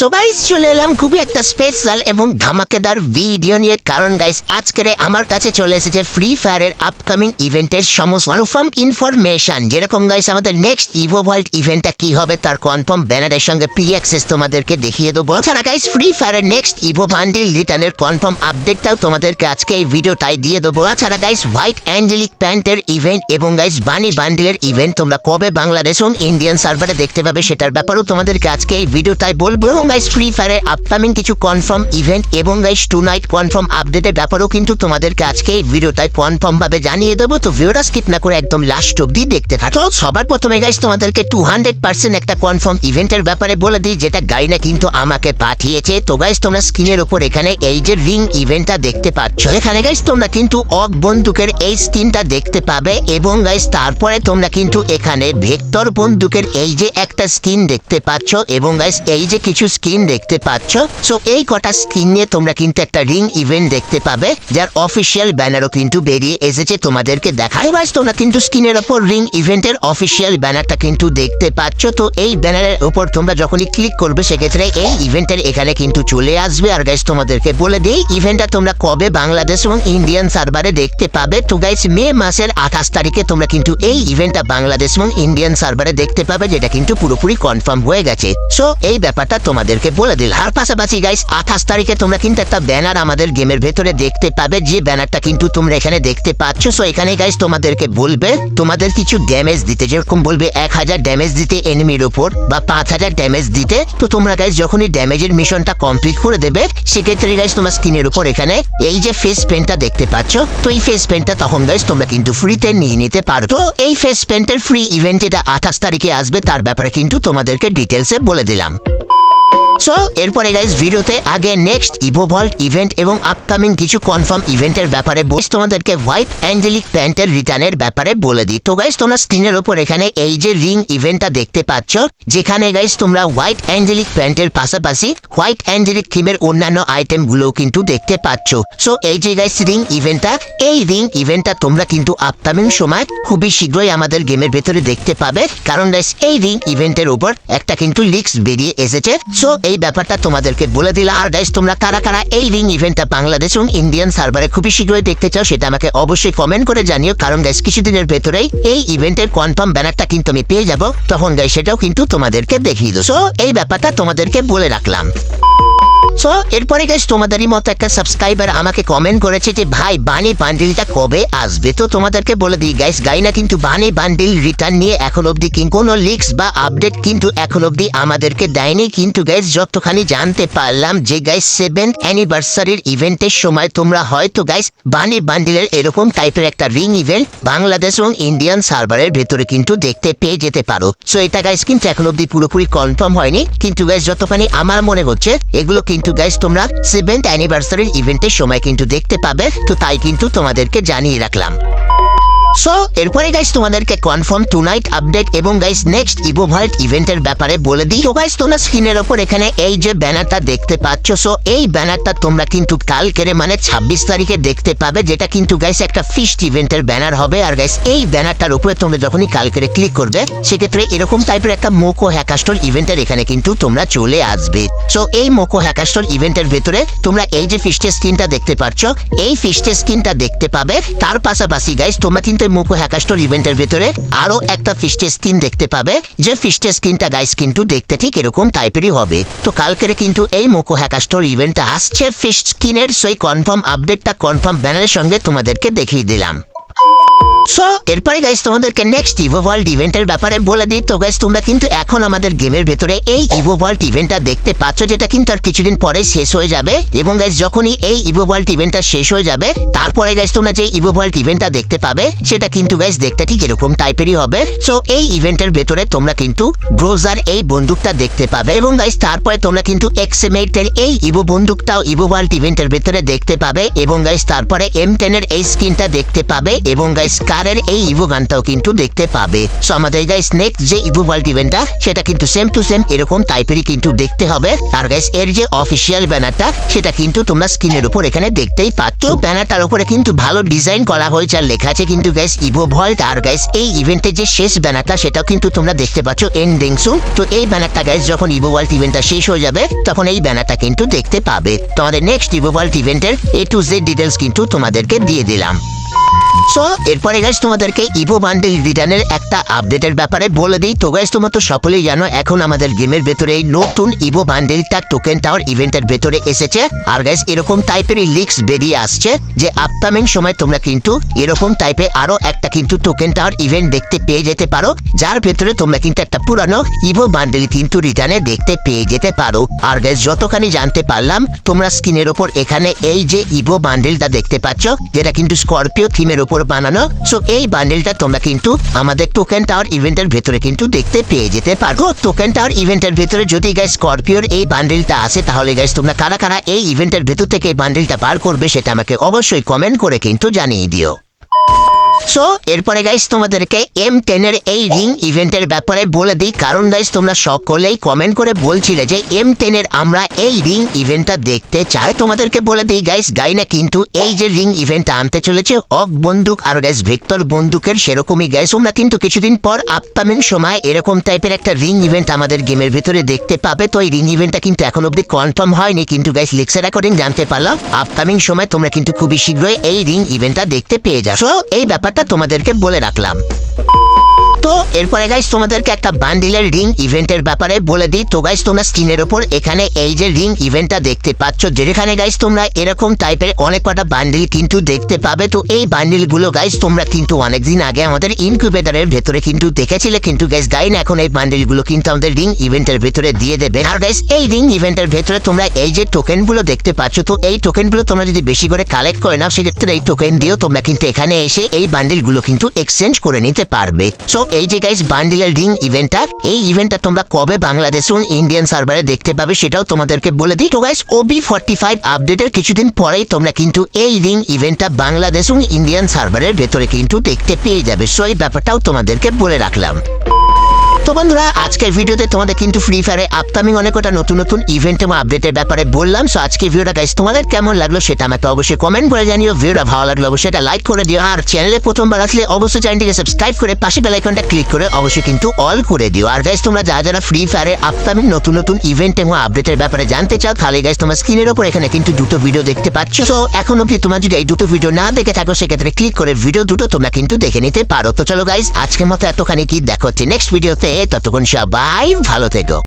So guys চলে এলাম খুবই একটা স্পেশাল এবং ধামাকেদার ভিডিও নিয়ে। কারণ গাইস আজকের আমার কাছে চলে এসেছে ফ্রি ফায়ারের আপকামিং ইভেন্টের সমস্ত কনফার্ম ইনফরমেশন যেরকম গাইস আমাদের নেক্সট ইভো ওয়ার্ল্ড ইভেন্টটা কি হবে তার কনফার্ম ব্যানারের সঙ্গে প্রি অ্যাক্সেস তোমাদেরকে দেখিয়ে দেবো। ছাড়া গাইস ফ্রি ফায়ারের নেক্সট ইভো বান্ডিল রিটার্নের কনফার্ম আপডেটটাও তোমাদেরকে আজকে এই ভিডিওটাই দিয়ে দেবো। ছাড়া গাইস হোয়াইট অ্যাঞ্জেলিক প্যান্টের ইভেন্ট এবং গাইস বানি বান্ডিলের ইভেন্ট তোমরা কবে বাংলাদেশ এবং ইন্ডিয়ান সার্ভারে দেখতে পাবে সেটার ব্যাপারেও তোমাদেরকে আজকে এই ভিডিওটাই বলব। এবং গাইস ফ্রি ফায়ারের আপকামিং কিছু কনফার্ম ইভেন্ট এবং গাইস টু নাইট কনফার্ম আপডেটের ব্যাপারেও কিন্তু তোমাদেরকে আজকে এই ভিডিওটাই কনফার্ম ভাবে জানিয়ে দেবো। তো ভিডিওটা স্কিপ না করে একদম লাস্ট অব্দি দেখতে থাকো। সবার প্রথমে গাইস তোমাদেরকে টু হান্ড্রেড পার্সেন্ট একটা কনফার্ম ইভেন্টের ব্যাপারে বলে দিই, যেটা গাইনা কিন্তু আমাকে পাঠিয়েছে। তো গাইস তোমরা স্ক্রিনের উপর এখানে এই যে রিং ইভেন্টটা দেখতে পাচ্ছ। এখানে গাইস তোমরা কিন্তু অক বন্দুকের এই স্কিনটা দেখতে পাবে এবং গাইস তারপরে তোমরা কিন্তু এখানে ভেক্টর বন্দুকের এই যে একটা স্কিন দেখতে পাচ্ছ এবং গাইস এই যে কিছু স্ক্রিন দেখতে পাচ্ছ? সো এই কটা স্কিন নিয়ে তোমরা কিন্তু একটা রিং ইভেন্ট দেখতে পাবে, যার অফিসিয়াল ব্যানারও কিন্তু বেরিয়ে এসেছে তোমাদেরকে দেখায়। গাইস তোমরা কিন্তু স্ক্রিনের ওপর রিং ইভেন্টের অফিসিয়াল ব্যানারটা কিন্তু দেখতে পাচ্ছ। তো এই ব্যানারের উপর তোমরা যখনই ক্লিক করবে, সেক্ষেত্রে এই ইভেন্টের এখানে কিন্তু চলে আসবে। আর গাইস তোমাদেরকে বলে দিই, ইভেন্টটা তোমরা কবে বাংলাদেশ এবং ইন্ডিয়ান সার্ভারে দেখতে পাবে? তো গাইস মে মাসের আঠাশ তারিখে তোমরা কিন্তু এই ইভেন্টটা বাংলাদেশ এবং ইন্ডিয়ান সার্ভারে দেখতে পাবে, যেটা কিন্তু পুরোপুরি কনফার্ম হয়ে গেছে। সো এই ব্যাপারটা তোমাদেরকে বলে দিল। আর পাশাপাশি গাইস আঠাশ তারিখে তোমরা কিন্তু একটা ব্যানার আমাদের গেমের ভেতরে দেখতে পাবে। যে ব্যানারটা কিন্তু তোমরা এখানে দেখতে পাচ্ছ। সো এখানে গাইস তোমাদেরকে বলবে, তোমাদের কিছু ড্যামেজ দিতে, যেরকম বলবে এক হাজার ড্যামেজ দিতে এনিমির উপর বা পাঁচ হাজার ড্যামেজ দিতে। তো তোমরা গাইস যখনই ড্যামেজের মিশনটা কমপ্লিট করে দেবে, সেক্ষেত্রে গাইস তোমার স্ক্রিনের উপর এখানে এই যে ফেস পেনটা দেখতে পাচ্ছ, তো এই ফেস পেনটা তখন গাইস তোমরা কিন্তু ফ্রিতে নিয়ে নিতে পারো। তো এই ফেস পেন্টের ফ্রি ইভেন্ট এটা আঠাশ তারিখে আসবে, তার ব্যাপারে কিন্তু তোমাদেরকে ডিটেলসে বলে দিলাম। সো এরপরে গাইজ ভিডিওতে আগে নেক্সট ইভো ভল্ট ইভেন্ট এবং আপকামিং কিছু কনফার্ম ইভেন্টের ব্যাপারে বস তোমাদেরকে হোয়াইট অ্যাঞ্জেলিক প্যান্টের রিটার্নের ব্যাপারে বলে দিই। তো গাইজ তোমরা স্ক্রিনের ওপর এখানে এই যে রিং ইভেন্টটা দেখতে পাচ্ছ, যেখানে গাইজ তোমরা হোয়াইট অ্যাঞ্জেলিক প্যান্টের পাশাপাশি হোয়াইট অ্যাঞ্জেলিক থিমের অন্যান্য আইটেমগুলোও কিন্তু দেখতে পাচ্ছ। সো এই যে গাইজ রিং ইভেন্টটা এই রিং ইভেন্টটা তোমরা কিন্তু আপকামিং সময় খুবই শীঘ্রই আমাদের গেমের ভেতরে দেখতে পাবে। কারণ গাইজ এই রিং ইভেন্টের উপর একটা কিন্তু লিক্স বেরিয়ে এসেছে। সো এই ব্যাপারটা তোমাদেরকে বলে দিলা আর গাইস তোমরা কারা কারা এই রিং ইভেন্টটা বাংলাদেশ এবং ইন্ডিয়ান সার্ভারে খুবই শীঘ্রই দেখতে চাও, সেটা আমাকে অবশ্যই কমেন্ট করে জানিও। কারণ গাইস কিছুদিনের ভেতরেই এই ইভেন্টের কনফার্ম ব্যানারটা কিন্তু আমি পেয়ে যাব। তখন গাইস সেটাও কিন্তু তোমাদেরকে দেখিয়ে দেবো। এই ব্যাপারটা তোমাদেরকে বলে রাখলাম। সো এরপরে গাইস তোমাদেরই মতো একটা সাবস্ক্রাইবার আমাকে কমেন্ট করেছে যে, ভাই বানি বান্ডিলটা কবে আসবে? তো তোমাদেরকে বলে দিই গাইস গাইনা কিন্তু বানি বান্ডিল রিটার্ন নিয়ে এখন অবধি কোনো লিক্স বা আপডেট কিন্তু এখন অবধি আমাদেরকে দেয়নি। কিন্তু গাইস যতখানি জানতে পারলাম যে গাইস সেভেন অ্যানিভার্সারির ইভেন্টের সময় তোমরা হয়তো গাইস বানি বান্ডিলের এরকম টাইপের একটা রিং ইভেন্ট বাংলাদেশ এবং ইন্ডিয়ান সার্ভারের ভেতরে কিন্তু দেখতে পেয়ে যেতে পারো। সো এটা গাইস কিন্তু এখন অবধি পুরোপুরি কনফার্ম হয়নি। কিন্তু গাইস যতখানি আমার মনে হচ্ছে, এগুলো কিন্তু গাইস তোমরা সেভেন্থ অ্যানিভার্সারির ইভেন্টের সময় কিন্তু দেখতে পাবে। তো তাই কিন্তু তোমাদেরকে জানিয়ে রাখলাম। সো এরপরে গাইস তোমাদেরকে কনফার্ম টু নাইট আপডেট এবং গাইস নেক্সট ইভো ইভেন্টের ব্যাপারে বলে দিই। তো গাইস তোমরা স্ক্রিনের ওপর এখানে এই যে ব্যানারটা দেখতে পাচ্ছ সো এই ব্যানারটা তোমরা কিন্তু কালকেরে মানে ছাব্বিশ তারিখে দেখতে পাবে, যেটা কিন্তু গাইস একটা ফিস্ট ইভেন্টের ব্যানার হবে। আর গাইস এই ব্যানারটার উপরে তোমরা যখনই কালকেরে ক্লিক করবে, সেক্ষেত্রে এরকম টাইপের একটা মোকো হ্যাকাস্টর ইভেন্টের এখানে কিন্তু তোমরা চলে আসবে। সো এই মোকো হ্যাকাস্টর ইভেন্টের ভেতরে তোমরা এই যে ফিস্টের স্ক্রিনটা দেখতে পাচ্ছ, এই ফিস্টের স্ক্রিনটা দেখতে পাবে। তার পাশাপাশি গাইস তোমরা কিন্তু এই মোকো হ্যাকাস্টোর ইভেন্টের ভেতরে আরও একটা ফিস্টের স্কিন দেখতে পাবে। যে ফিস্টের স্কিনটা গাইস কিন্তু দেখতে ঠিক এরকম টাইপেরই হবে। তো কালকেরে কিন্তু এই মোকো হ্যাকাস্টোর ইভেন্টটা আসছে ফিস্ট স্কিনের সেই কনফার্ম আপডেটটা কনফার্ম ব্যানারের সঙ্গে তোমাদেরকে দেখিয়ে দিলাম। সো এরপরে গাইস তোমাদেরকে নেক্সট ইভো ওয়ার্ল্ড ইভেন্টের ব্যাপারে বলে দিই। তো গাইস তোমরা কিন্তু এখন আমাদের গেমের ভেতরে এই ইভো ওয়ার্ল্ড ইভেন্টটা দেখতে পাচ্ছ, যেটা কিন্তু আর কিছুদিন পরে শেষ হয়ে যাবে। এবং গাইস যখনই এই ইভো ওয়ার্ল্ড ইভেন্টটা শেষ হয়ে যাবে, তারপরে গাইস তোমরা যে ইভো ওয়ার্ল্ড ইভেন্টটা দেখতে পাবে, সেটা কিন্তু গাইস দেখতে ঠিক এরকম টাইপেরই হবে। সো এই ইভেন্টের ভেতরে তোমরা কিন্তু ব্রোজার এই বন্দুকটা দেখতে পাবে। এবং গাইস তারপরে তোমরা কিন্তু এক্সএমএইটের এই ইভো বন্দুকটাও ইভো ওয়ার্ল্ড ইভেন্টের ভেতরে দেখতে পাবে। এবং গাইস তারপরে এম টেনের এই স্ক্রিনটা দেখতে পাবে। এবং গাইস স্টারের এই ইভো গানটাও কিন্তু দেখতে পাবে। সো আমাদের গাইস নেক্সট যে ইভো ওয়ার্ল্ড ইভেন্টটা সেটা কিন্তু সেম টু সেম এরকম টাইপেরই কিন্তু দেখতে হবে। আর গাইস এর যে অফিসিয়াল ব্যানারটা সেটা কিন্তু তোমরা স্ক্রিনের উপর এখানে দেখতেই পাচ্ছ। ব্যানারটার উপরে কিন্তু ভালো ডিজাইন করা হয়েছে আর লেখা আছে কিন্তু গাইস ইভো ভল্ট আর গাইস এই ইভেন্টের যে শেষ ব্যানারটা সেটাও কিন্তু তোমরা দেখতে পাচ্ছ এন্ডিং সুন তো এই ব্যানারটা গাইস যখন ইভো ওয়ার্ল্ড ইভেন্টটা শেষ হয়ে যাবে, তখন এই ব্যানারটা কিন্তু দেখতে পাবে। তোমাদের নেক্সট ইভো ওয়ার্ল্ড ইভেন্টের এ টু জেড ডিটেলস কিন্তু তোমাদেরকে দিয়ে দিলাম। সো এরপরে গাইস তোমাদেরকে ইভো বান্ডেল রিটার্নের একটা আপডেটের ব্যাপারে বলে দিই। তো গাইস তোমরা তো সকলেই জানো, এখন আমাদের গেমের ভেতরে এই নতুন ইভো বান্ডেলটা টোকেন টাওয়ার ইভেন্টের ভেতরে এসেছে। আর গাইস এরকম টাইপের লিক্স বেরিয়ে আসছে যে আপকামিং সময় তোমরা কিন্তু এরকম টাইপে আরও একটা কিন্তু টোকেন টাওয়ার ইভেন্ট দেখতে পেয়ে যেতে পারো। যার ভেতরে তোমরা কিন্তু একটা পুরানো ইভো বান্ডেল কিন্তু রিটার্নে দেখতে পেয়ে যেতে পারো। আর গাইস যতখানি জানতে পারলাম, তোমরা স্ক্রিনের ওপর এখানে এই যে ইভো বান্ডেলটা দেখতে পাচ্ছ, যেটা কিন্তু স্করপিও থিমের উপর বানানো। সো এই বান্ডেলটা তোমরা কিন্তু আমাদের টোকেন টাওয়ার ইভেন্টের ভেতরে কিন্তু দেখতে পেয়ে যেতে পারো। টোকেন টাওয়ার ইভেন্টের ভেতরে যদি গাইস স্করপিওর এই বান্ডেলটা আসে, তাহলে গাইস তোমরা কারা কারা এই ইভেন্টের ভেতর থেকে এই বান্ডেলটা বার করবে, সেটা আমাকে অবশ্যই কমেন্ট করে কিন্তু জানিয়ে দিও। সো এরপরে গাইস তোমাদেরকে এম টেনের এই রিং ইভেন্টের ব্যাপারে বলে দিই। কারণ গাইস তোমরা সকলেই কমেন্ট করে বলছিলে যে এম টেনের আমরা এই রিং ইভেন্টটা দেখতে চাই। তোমাদেরকে বলে দিই গাইস গাইনা কিন্তু এই যে রিং ইভেন্টটা আনতে চলেছে অক বন্দুক আর গাইস ভেক্টর বন্দুকের সেরকমই গাইস তোমরা কিন্তু কিছুদিন পর আপকামিং সময় এরকম টাইপের একটা রিং ইভেন্ট আমাদের গেমের ভিতরে দেখতে পাবে। তো এই রিং ইভেন্টটা কিন্তু এখন অব্দি কনফার্ম হয়নি, কিন্তু গাইস লিক্সের অ্যাকর্ডিং জানতে পারলাম। আপকামিং সময় তোমরা কিন্তু খুবই শীঘ্রই এই রিং ইভেন্টটা দেখতে পেয়ে যাও এই ব্যাপারটা তোমাদেরকে বলে রাখলাম। তো এরপরে গাইস তোমাদেরকে একটা বান্ডিলের রিং ইভেন্টের ব্যাপারে বলে দিই। তো গাইস তোমরা স্ক্রিনের ওপর এখানে এই যে রিং ইভেন্টটা দেখতে পাচ্ছ, যেখানে গাইস তোমরা এরকম টাইপের অনেক কটা বান্ডিল কিন্তু দেখতে পাবে। তো এই বান্ডিলগুলো গাইস তোমরা কিন্তু অনেকদিন আগে আমাদের ইনকিউবেটরের ভেতরে কিন্তু দেখেছিলে। কিন্তু গাইস গাইন এখন এই বান্ডিলগুলো কিন্তু আমাদের রিং ইভেন্টের ভেতরে দিয়ে দেবে। আর গাইস এই রিং ইভেন্টের ভেতরে তোমরা এই যে টোকেনগুলো দেখতে পাচ্ছ, তো এই টোকেনগুলো তোমরা যদি বেশি করে কালেক্ট করে নাও, সেক্ষেত্রে এই টোকেন দিয়েও তোমরা কিন্তু এখানে এসে এই বান্ডিলগুলো কিন্তু এক্সচেঞ্জ করে নিতে পারবে। সো এই যে গাইস বান্ডিয়াল রিং ইভেন্টটা এই ইভেন্টটা তোমরা কবে বাংলাদেশ ও ইন্ডিয়ান সার্ভারে দেখতে পাবে সেটাও তোমাদেরকে বলে দিই। তো গাইস ওবি ফর্টি ফাইভ আপডেটের কিছুদিন পরেই তোমরা কিন্তু এই রিং ইভেন্টটা বাংলাদেশ ও ইন্ডিয়ান সার্ভারের ভেতরে কিন্তু দেখতে পেয়ে যাবে। সো এই ব্যাপারটাও তোমাদেরকে বলে রাখলাম। তো বন্ধুরা, আজকের ভিডিওতে তোমাদের কিন্তু ফ্রি ফায়ারে আপকামিং অনেক কটা নতুন নতুন ইভেন্ট এবং আপডেটের ব্যাপারে বললাম। সো আজকে ভিডিওটা গাইস তোমাদের কেমন লাগল সেটা আমাকে অবশ্যই কমেন্ট করে জানিও। ভিডিওটা ভালো লাগল অবশ্যই এটা লাইক করে দিও। আর চ্যানেলে প্রথমবার আসলে অবশ্যই চ্যানেলটিকে সাবস্ক্রাইব করে পাশে বেল আইকনটা ক্লিক করে অবশ্যই কিন্তু অল করে দিও। আর গাইস তোমরা যারা যারা ফ্রি ফায়ারে আপকামিং নতুন নতুন ইভেন্ট এবং আপডেটের ব্যাপারে জানতে চাও, তাহলে গাইস তোমার স্ক্রিনের উপর এখানে কিন্তু দুটো ভিডিও দেখতে পাচ্ছ। সো এখন অব্দি তোমরা যদি এই দুটো ভিডিও না দেখে থাকো, সেক্ষেত্রে ক্লিক করে ভিডিও দুটো তোমরা কিন্তু দেখে নিতে পারো। তো চলো গাইস আজকের মতো এতখানি কি দেখো হচ্ছে নেক্সট ভিডিওতে ততক্ষণ সবাই ভালো থেকো।